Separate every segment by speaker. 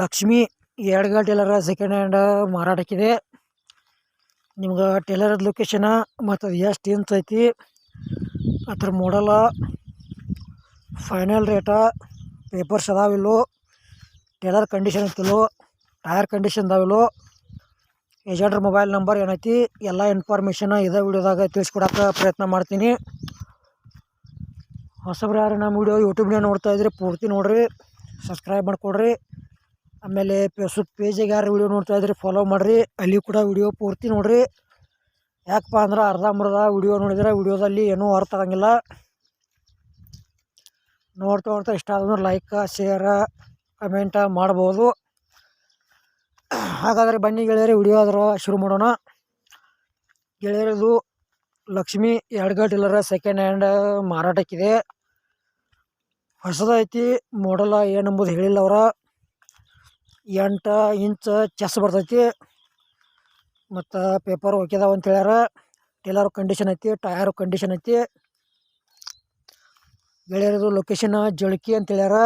Speaker 1: ಲಕ್ಷ್ಮಿ ಎರಡ್ಗ ಟೇಲರ second hand ಮಾರಾಟಕ್ಕಿದೆ. ನಿಮ್ಗೆ ಟೇಲರ್ ಲೊಕೇಶನ ಮತ್ತು ಅದು ಎಷ್ಟು ಇಂಚ್ ಐತಿ, ಅದ್ರ ಮಾಡಲ ಫೈನಲ್ ರೇಟ ಪೇಪರ್ಸ್ ಅದಾವಿಲ್ಲೋ ಟೇಲರ್ ಕಂಡೀಷನ್ ಇತ್ತಿಲ್ಲೋ ಟೈರ್ ಕಂಡೀಷನ್ ಅದಾವಿಲ್ಲೋ ಏಜೆಂಟ್ರ ಮೊಬೈಲ್ ನಂಬರ್ ಏನೈತಿ, ಎಲ್ಲ ಇನ್ಫಾರ್ಮೇಷನ್ ಇದೇ ವಿಡಿಯೋದಾಗ ತಿಳಿಸ್ಕೊಡಕ್ಕೆ ಪ್ರಯತ್ನ ಮಾಡ್ತೀನಿ. ಹೊಸಬ್ರು ಯಾರು ನಮ್ಮ ವಿಡಿಯೋ ಯೂಟ್ಯೂಬ್ನಾಗ ನೋಡ್ತಾ ಇದ್ರೆ ಪೂರ್ತಿ ನೋಡ್ರಿ ಸಬ್ಸ್ಕ್ರೈಬ್ ಮಾಡಿಕೊಡ್ರಿ. ಆಮೇಲೆ ಫೇಸ್ಬುಕ್ ಪೇಜಿಗೆ ಯಾರು ವಿಡಿಯೋ ನೋಡ್ತಾ ಇದ್ರೆ ಫಾಲೋ ಮಾಡಿರಿ. ಅಲ್ಲಿ ಕೂಡ ವಿಡಿಯೋ ಪೂರ್ತಿ ನೋಡ್ರಿ. ಯಾಕಪ್ಪ ಅಂದ್ರೆ ಅರ್ಧಂಬರ್ಧ ವಿಡಿಯೋ ನೋಡಿದ್ರೆ ವಿಡಿಯೋದಲ್ಲಿ ಏನೂ ಅರ್ಥ ಆಗಂಗಿಲ್ಲ. ನೋಡ್ತಾ ನೋಡ್ತಾ ಇಷ್ಟ ಆದ್ರೆ ಲೈಕ್ ಶೇರ ಕಮೆಂಟ ಮಾಡ್ಬೋದು. ಹಾಗಾದರೆ ಬನ್ನಿ ಗೆಳೆಯರಿ, ವಿಡಿಯೋ ಆದ್ರೆ ಶುರು ಮಾಡೋಣ. ಗೆಳೆಯರದು ಲಕ್ಷ್ಮಿ ಎಡ್ಗ ಇಲ್ಲರ ಸೆಕೆಂಡ್ ಹ್ಯಾಂಡ್ ಮಾರಾಟಕ್ಕಿದೆ. ಹೊಸದೈತಿ ಮಾಡಲ ಏನಂಬುದು ಹೇಳಿಲ್ಲ ಅವರ. ಎಂಟು ಇಂಚ್ ಚೆಸ್ ಬರ್ತೈತಿ. ಮತ್ತು ಪೇಪರ್ ಒಕ್ಕಿದಾವ ಅಂತ ಹೇಳ್ಯಾರ. ಟೇಲರ್ ಕಂಡೀಷನ್ ಐತಿ ಟಯರ್ ಕಂಡೀಷನ್ ಐತಿ. ಗೆಳೆಯರದು ಲೊಕೇಶನ್ ಜಳಕಿ ಅಂತ ಹೇಳ್ಯಾರ.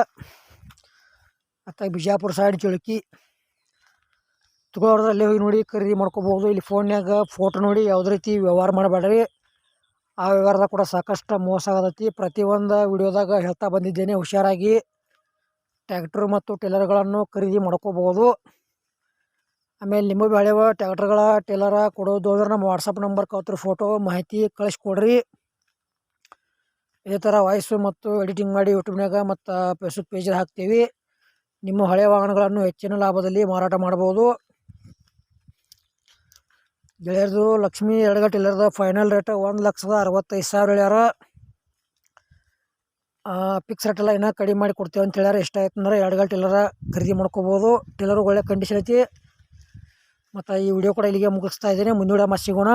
Speaker 1: ಮತ್ತು ಬಿಜಾಪುರ ಸೈಡ್ ಜಳಕಿ. ತಗೊಳ್ಳೋರಲ್ಲಿ ಹೋಗಿ ನೋಡಿ, ಖರೀದಿ ಮಾಡ್ಕೋಬೋದು. ಇಲ್ಲಿ ಫೋನ್ಯಾಗ ಫೋಟೋ ನೋಡಿ, ಯಾವುದೇ ರೀತಿ ವ್ಯವಹಾರ ಮಾಡಬೇಡ್ರಿ. ಆ ವ್ಯವಹಾರದಾಗ ಕೂಡ ಸಾಕಷ್ಟು ಮೋಸ ಆಗತೈತಿ. ಪ್ರತಿಯೊಂದು ವಿಡಿಯೋದಾಗ ಹೇಳ್ತಾ ಬಂದಿದ್ದೇನೆ, ಹುಷಾರಾಗಿ ಟ್ಯಾಕ್ಟ್ರು ಮತ್ತು ಟೇಲರ್ಗಳನ್ನು ಖರೀದಿ ಮಾಡ್ಕೋಬೋದು. ಆಮೇಲೆ ನಿಮ್ಮ ಬೆಳೆಯುವ ಟ್ಯಾಕ್ಟ್ರ್ಗಳ ಟೇಲರ ಕೊಡೋದು ಅಂದ್ರೆ ನಮ್ಮ ವಾಟ್ಸಪ್ ನಂಬರ್ ಕೊತ್ತರು ಫೋಟೋ ಮಾಹಿತಿ ಕಳಿಸ್ಕೊಡ್ರಿ. ಇದೇ ಥರ ವಾಯ್ಸು ಮತ್ತು ಎಡಿಟಿಂಗ್ ಮಾಡಿ ಯೂಟ್ಯೂಬ್ನಾಗ ಮತ್ತು ಫೇಸ್ಬುಕ್ ಪೇಜಲ್ಲಿ ಹಾಕ್ತೀವಿ. ನಿಮ್ಮ ಹಳೆಯ ವಾಹನಗಳನ್ನು ಹೆಚ್ಚಿನ ಲಾಭದಲ್ಲಿ ಮಾರಾಟ ಮಾಡ್ಬೋದು. ಗೆಳೆಯರದು ಲಕ್ಷ್ಮಿ ಎಡಗಟ್ಟು ಇಲ್ಲರ್ದು ಫೈನಲ್ ರೇಟ್ ಒಂದು ಲಕ್ಷದ ಅರವತ್ತೈದು ಸಾವಿರ ಹೇಳ್ಯಾರ. ಫಿಕ್ಸ್ ರೇಟ್ ಎಲ್ಲ ಇನ್ನೂ ಕಡಿಮೆ ಮಾಡಿ ಕೊಡ್ತೇವೆ ಅಂತ ಹೇಳ್ಯಾರ. ಇಷ್ಟ ಆಯ್ತು ಅಂದ್ರೆ ಎಡಗಲ್ ಟೇಲರ ಖರೀದಿ ಮಾಡ್ಕೋಬೋದು. ಟಿಲ್ಲರು ಒಳ್ಳೆ ಕಂಡೀಷನ್ ಐತಿ. ಮತ್ತು ಈ ವಿಡಿಯೋ ಕೂಡ ಇಲ್ಲಿಗೆ ಮುಗಿಸ್ತಾ ಇದ್ದೀನಿ. ಮತ್ತೆ ಸಿಗೋಣ.